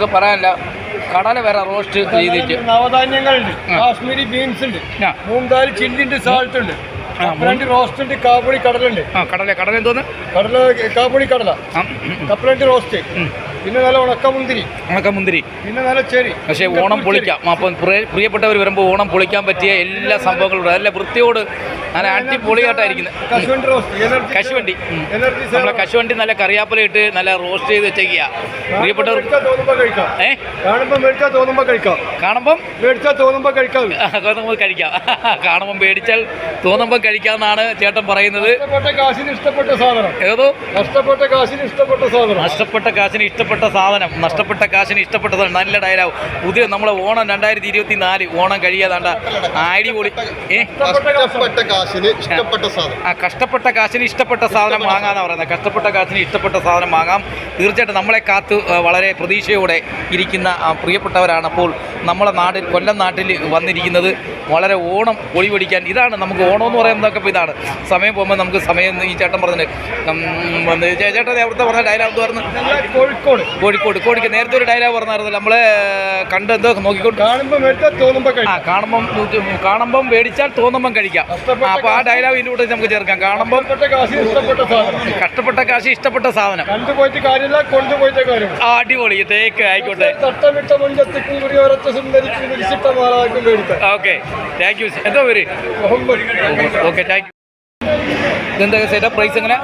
നമുക്ക് പറയാനില്ല. കടല വരെ റോസ്റ്റ് രീതിക്ക് നവധാന്യങ്ങളുണ്ട്. കാശ്മീരി ബീൻസ് ഉണ്ട്. മൂന്നാൽ മൂങ്കാൽ ചില്ലി ഉണ്ട് സാൾട്ട് ഉണ്ട്. കപ്പലണ്ടി റോസ്റ്റ് ഉണ്ട് കാബുളി കടലുണ്ട് ആ കടല. കടല എന്തോന്ന്? കടല കാബുളി കടല. കപ്പലണ്ടി റോസ്റ്റ് പിന്നെ നല്ല ഉണക്കമുന്തിരി. ഉണക്കമുന്തിരി. പിന്നെ നല്ല ചെറി. പക്ഷേ ഓണം പൊളിക്കാം. അപ്പം പ്രിയപ്പെട്ടവർ വരുമ്പോൾ ഓണം പൊളിക്കാൻ പറ്റിയ എല്ലാ സംഭവങ്ങളും നല്ല വൃത്തിയോട് നല്ല അടിപൊളിയായിട്ടായിരിക്കുന്നത് കശുവണ്ടി റോസ്റ്റ് കശുവണ്ടി. ഉം. നമ്മളെ കശുവണ്ടി നല്ല കറിയാപ്പല ഇട്ട് നല്ല റോസ്റ്റ് ചെയ്ത് വെച്ചേക്കുക പ്രിയപ്പെട്ടവർ മേടിച്ചാൽ തോന്നുമ്പോ കഴിക്കാം. കാണുമ്പോൾ കാണുമ്പോ മേടിച്ചാൽ തോന്നുമ്പോ കഴിക്കാം. കാണുമ്പം? മേടിച്ചാൽ തോന്നുമ്പോ കഴിക്കാം. നമുക്ക് കഴിക്കാം. കാണുമ്പം പേടിച്ചാൽ തോന്നുമ്പം കഴിക്കാമെന്നാണ് ചേട്ടൻ പറയുന്നത്. ഇഷ്ടപ്പെട്ട സാധനം. ഏതോ? നഷ്ടപ്പെട്ട കാശിന് ഇഷ്ടപ്പെട്ട സാധനം. നഷ്ടപ്പെട്ട കാശിന് ഇഷ്ടപ്പെട്ട സാധനം. നഷ്ടപ്പെട്ട കാശിന് ഇഷ്ടപ്പെട്ട സാധനം നല്ല ഡയലോഗ് പുതിയ നമ്മളെ ഓണം രണ്ടായിരത്തി ഇരുപത്തി നാല് ഓണം കഴിയാതാണ്ട. അടിപൊളി. ഏ? കാശിന് ഇഷ്ടപ്പെട്ട സാധനം. ആ കഷ്ടപ്പെട്ട കാശിന് ഇഷ്ടപ്പെട്ട സാധനം വാങ്ങാന്നാണ് പറയുന്നത്. കഷ്ടപ്പെട്ട കാശിന് ഇഷ്ടപ്പെട്ട സാധനം വാങ്ങാം. തീർച്ചയായിട്ടും നമ്മളെ കാത്ത് വളരെ പ്രതീക്ഷയോടെ ഇരിക്കുന്ന പ്രിയപ്പെട്ടവരാണ് അപ്പോൾ നമ്മളെ നാട്ടിൽ കൊല്ലം നാട്ടിൽ വന്നിരിക്കുന്നത്. വളരെ ഓണം പൊളിപൊടിക്കാൻ ഇതാണ് നമുക്ക് ഓണം എന്ന് പറയുന്നതൊക്കെ ഇപ്പോൾ ഇതാണ്. സമയം പോകുമ്പോൾ നമുക്ക് സമയം ഈ ചേട്ടൻ പറഞ്ഞിട്ട് ചേട്ടൻ അവിടുത്തെ പറഞ്ഞ ഡയലോഗ് പറഞ്ഞു കോഴിക്കോട്. കോഴിക്കോട് കോഴിക്കോട്. നേരത്തെ ഒരു ഡയലോഗ് പറഞ്ഞായിരുന്നു നമ്മൾ കണ്ട് എന്തോ നോക്കിക്കൊണ്ട് കാണുമ്പോൾ കാണുമ്പം കാണുമ്പം മേടിച്ചാൽ തോന്നുമ്പം കഴിക്കാം. ആ, അപ്പോൾ ആ ഡയലോഗ് ഇതിന്റെ കൂടെ നമുക്ക് ചേർക്കാം. കാണുമ്പോൾ കഷ്ടപ്പെട്ട കാശി ഇഷ്ടപ്പെട്ട സാധനം. കഷ്ടപ്പെട്ട കാശ് ഇഷ്ടപ്പെട്ട സാധനം. കണ്ടുപോയിട്ട് കാര്യമില്ല കൊണ്ടുപോയിട്ട് കാര്യം ആ അടിപൊളി. തേക്ക് ആയിക്കോട്ടെ. ഓക്കെ. താങ്ക് യു എന്താ പേര്? ഓക്കെ താങ്ക് യു ഇതെന്താ ചേട്ടാ പ്രൈസ് എങ്ങനെ?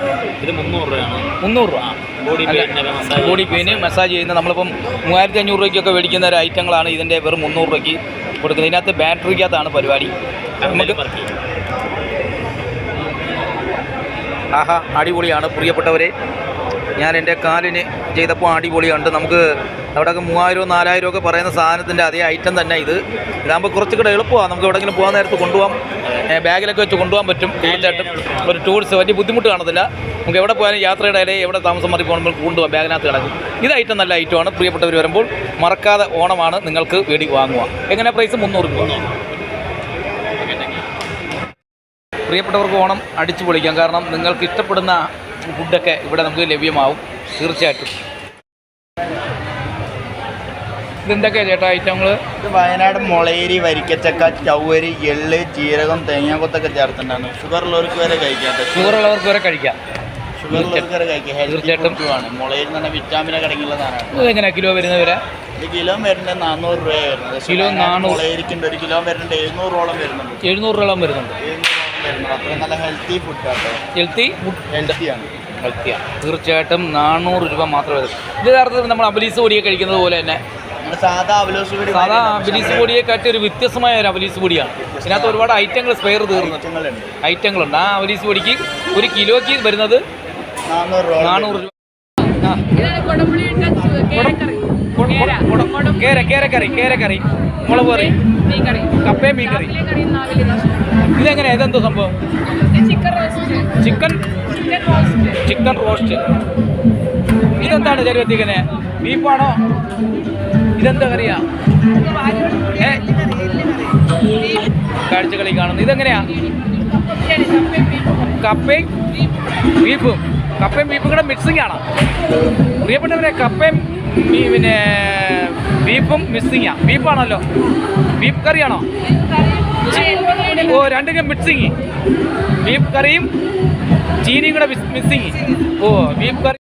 ഇത് മുന്നൂറ് രൂപയാണ്. മുന്നൂറ് രൂപ. ബോഡി അല്ല, മസാജ് ബോഡി പെയിന് മസാജ് ചെയ്യുന്ന നമ്മളിപ്പം മൂവായിരത്തി അഞ്ഞൂറ് രൂപയ്ക്കൊക്കെ മേടിക്കുന്ന ഒരു ഐറ്റങ്ങളാണ് ഇതിന്റെ വെറും മുന്നൂറ് രൂപയ്ക്ക് കൊടുക്കുന്നത്. ഇതിനകത്ത് ബാറ്ററിക്കകത്താണ് പരിപാടി. നമുക്ക് വർക്ക് ചെയ്യും ആഹാ അടിപൊളിയാണ്. പ്രിയപ്പെട്ടവരെ ഞാൻ എന്റെ കാലിന് ചെയ്തപ്പോൾ അടിപൊളിയുണ്ട്. നമുക്ക് അവിടെയൊക്കെ മൂവായിരവും നാലായിരവും ഒക്കെ പറയുന്ന സാധനത്തിന്റെ അതേ ഐറ്റം തന്നെ ഇത്. ഇതാകുമ്പോൾ കുറച്ചുകൂടെ എളുപ്പമാണ്. നമുക്ക് എവിടെയെങ്കിലും പോകാൻ നേരത്ത് കൊണ്ടുപോകാം. ബാഗിലൊക്കെ വെച്ച് കൊണ്ടുപോകാൻ പറ്റും തീർച്ചയായിട്ടും ഒരു ടൂറിസ്റ്റ് വലിയ ബുദ്ധിമുട്ട് കാണത്തില്ല. നമുക്ക് എവിടെ പോയാലും യാത്രയുടെ ഇടയിൽ എവിടെ താമസം മാറി പോകുമ്പോൾ കൊണ്ടുപോകാം. ബാഗിനകത്ത് കിടക്കും. ഇത് ഐറ്റം നല്ല ഐറ്റമാണ് പ്രിയപ്പെട്ടവർ വരുമ്പോൾ മറക്കാതെ ഓണമാണ് നിങ്ങൾക്ക് വേടി വാങ്ങുക. എങ്ങനെ പ്രൈസ് മുന്നൂറ് രൂപ. പ്രിയപ്പെട്ടവർക്ക് ഓണം അടിച്ചു പൊളിക്കാം. കാരണം നിങ്ങൾക്ക് ഇഷ്ടപ്പെടുന്ന ഫുഡൊക്കെ ഇവിടെ നമുക്ക് ലഭ്യമാവും. തീർച്ചയായിട്ടും. ഇതെന്തൊക്കെയാണ് ചേട്ടാ ഐറ്റങ്ങൾ ഇത് വയനാട് മുളയരി വരിക്കച്ചക്ക ചവ്വരി എള്ള് ജീരകം തേങ്ങാക്കൊത്തൊക്കെ ചേർത്തിട്ടാണ്. ഷുഗർ ഉള്ളവർക്ക് വരെ കഴിക്കാം ഷുഗർ ഷുഗറുള്ളവർക്ക് വരെ കഴിക്കാം. ഷുഗർ ഉള്ളവർക്ക് വരെ കഴിക്കാം. തീർച്ചയായിട്ടും. എന്ന് പറഞ്ഞാൽ വിറ്റാമിനൊക്കെ അടങ്ങിയുള്ള സാധനമാണ്. ഇതെങ്ങനെയാണ് കിലോ വരുന്നവരെ? ഇത് കിലോ വരുന്നത് നാനൂറ് രൂപയാണ് വരുന്നത്. കിലോ നാനൂറ്. 400. മുളയരിക്കുണ്ട് ഒരു കിലോ വരുന്നുണ്ട്. എഴുന്നൂറോളം വരുന്നുണ്ട്. എഴുന്നൂറോളം വരുന്നുണ്ട്. അത്രയും നല്ല ഹെൽത്തി ഫുഡാണ് ഹെൽത്തി ഹെൽത്തിയാണ് ഹെൽത്തിയാണ് തീർച്ചയായിട്ടും നാനൂറ് രൂപ മാത്രമേ വരും. ഇത് യഥാർത്ഥത്തിൽ നമ്മൾ അബലീസ് പൊടിയെ കഴിക്കുന്നത് പോലെ തന്നെ. നമ്മൾ സാധാ അബലീസ് പൊടിയെ കാട്ടി ഒരു വ്യത്യസ്തമായ ഒരു അബലീസ് പൊടിയാണ്. ഇതിനകത്ത് ഒരുപാട് ഐറ്റങ്ങൾ സ്പെയർ തീർന്നു ഐറ്റങ്ങളുണ്ട്. ആ അബലീസ് പൊടിക്ക് ഒരു കിലോയ്ക്ക് വരുന്നത് നാനൂറ് രൂപ. നാനൂറ് രൂപ. ആ. കേര. കേര കേരക്കറി കേരക്കറി. മുളക് കറി. കപ്പയും മീൻകറി കറി. ഇതെങ്ങനെയാ ഇതെങ്ങനെ ഇതെന്തോ സംഭവം? Chicken roast. ചിക്കൻ? റോസ്റ്റ്. ഇതെന്താണ് ചരുവത്തിക്കനെ ബീഫാണോ? ഇതെന്താ കറിയാ? ഏ? കാഴ്ചകളി കാണുന്നു. ഇതെങ്ങനെയാ? കപ്പയും ബീഫും. കപ്പയും ബീഫും കൂടെ മിക്സിംഗ് ആണോ? പ്രിയപ്പെട്ടവരെ കപ്പയും പിന്നെ ബീഫും മിക്സിങ്ങാ ബീഫാണല്ലോ. ബീഫ് കറിയാണോ? ഓ രണ്ടിനും മിക്സിങ് ബീഫ് കറിയും ചീനിയും കൂടെ മിസ്സിങ് ഓ ബീഫ് കറി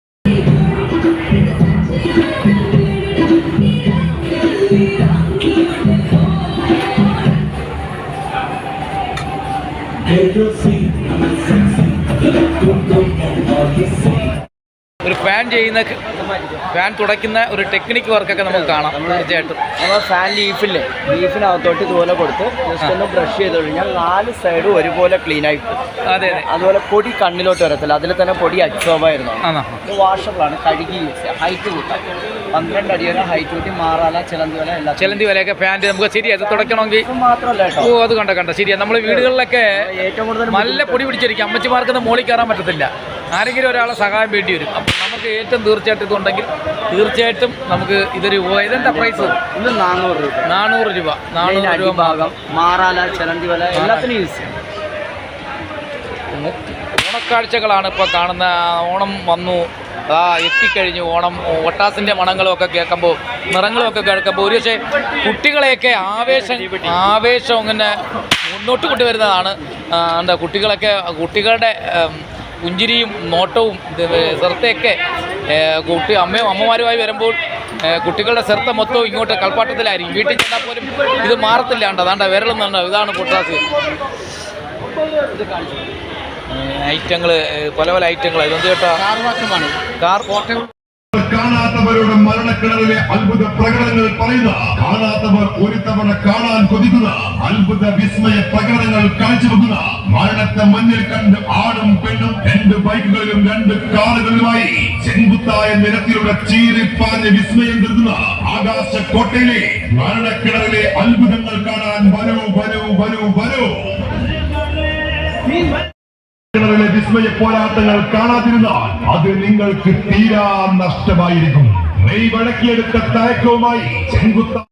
ഒരു ഫാൻ ചെയ്യുന്ന ഫാൻ തുടയ്ക്കുന്ന ഒരു ടെക്നിക്ക് വർക്കൊക്കെ നമുക്ക് കാണാം തീർച്ചയായിട്ടും. നമ്മൾ ഫാൻ ലീഫില്ലേ ലീഫിനകത്തോട്ട് ഇതുപോലെ കൊടുത്ത് ജസ്റ്റ് ഒന്ന് ബ്രഷ് ചെയ്ത് കഴിഞ്ഞാൽ നാല് സൈഡും ഒരുപോലെ ക്ലീൻ ആയിട്ട് പോകും അതെ അതെ. അതുപോലെ പൊടി കണ്ണിലോട്ട് വരത്തില്ല. അതിൽ തന്നെ പൊടി അബ്സോർബ് ആയിരുന്നു. ഇത് വാഷബിളാണ് കഴുകി ഹൈറ്റ് കൂട്ടാം. പന്ത്രണ്ട് അടി വരെ ഹൈറ്റ് കൂട്ടി മാറാല ചിലന്തി വല എല്ലാം ചിലന്തി വലയൊക്കെ ഫാൻ നമുക്ക് ശരിയാ അത് തുടയ്ക്കണമെങ്കിൽ. മാത്രമല്ല ഓ അത് കണ്ട കണ്ട. ശരിയാ. നമ്മൾ വീടുകളിലൊക്കെ ഏറ്റവും കൂടുതൽ നല്ല പൊടി പിടിച്ചിരിക്കും. അമ്മച്ചിമാർക്ക് മോളിൽ കയറാൻ പറ്റത്തില്ല. ആരെങ്കിലും ഒരാളെ സഹായം വേണ്ടി വരും. നമുക്ക് ഏറ്റവും തീർച്ചയായിട്ടും ഇതുണ്ടെങ്കിൽ തീർച്ചയായിട്ടും നമുക്ക് ഇതൊരു ഇതെന്താ പ്രൈസ് ഇത് നാനൂറ് രൂപ. നാനൂറ് രൂപ. നാനൂറ് രൂപ ഭാഗം മാറാല ചിലന്തി വല എല്ലാത്തിനും യൂസ് ചെയ്യാം. ഓണക്കാഴ്ചകളാണ് ഇപ്പോൾ കാണുന്ന. ഓണം വന്നു. ആ എത്തിക്കഴിഞ്ഞു. ഓണം ഒട്ടാസിന്റെ മണങ്ങളും ഒക്കെ കേൾക്കുമ്പോൾ നിറങ്ങളും ഒക്കെ കേൾക്കുമ്പോൾ ഒരു പക്ഷേ കുട്ടികളെയൊക്കെ ആവേശം ആവേശം ഇങ്ങനെ മുന്നോട്ട് കൊണ്ടുവരുന്നതാണ്. എന്താ കുട്ടികളൊക്കെ കുട്ടികളുടെ പുഞ്ചിരിയും നോട്ടവും ശ്രദ്ധയൊക്കെ കുട്ടി അമ്മയും അമ്മമാരുമായി വരുമ്പോൾ കുട്ടികളുടെ ശ്രദ്ധ മൊത്തവും ഇങ്ങോട്ട് കളിപ്പാട്ടത്തിലായിരിക്കും. വീട്ടിൽ ചെന്നാൽ പോലും ഇത് മാറത്തില്ലാണ്ട് അതാണ്ട വിരലെന്നുണ്ടോ ഇതാണ് പൊട്ടാസ്. ഐറ്റങ്ങൾ പല പല ഐറ്റങ്ങൾ ഇതൊന്നും കേട്ടോ? കാർ കാണാത്തവരുടെ മരണക്കിണറിലെ അത്ഭുത പ്രകടനങ്ങൾ പറയുന്ന കാണാത്തവർ ഒരു തവണ കാണാൻ കൊതിക്കുന്ന അത്ഭുത വിസ്മയ പ്രകടനങ്ങൾ കാഴ്ചവെക്കുന്ന മരണത്തെ മുന്നിൽ കണ്ട് ആണും പെണ്ണും രണ്ട് ബൈക്കുകളിലും രണ്ട് കാറുകളിലുമായി ചെങ്കുത്തായ നിരത്തിലൂടെ ചീറിപ്പാഞ്ഞ് വിസ്മയം തീർന്ന ആകാശ കോട്ടയിലെ മരണക്കിണറിലെ അത്ഭുതങ്ങൾ കാണാൻ വരൂ വരൂ വരൂ വരൂ. കിണറിലെ വിസ്മയ പോരാട്ടങ്ങൾ കാണാതിരുന്നാൽ അത് നിങ്ങൾക്ക് തീരാ നഷ്ടമായിരിക്കും. മെയ് വഴക്കിയെടുത്ത തയക്കവുമായി ചെങ്കുത്ത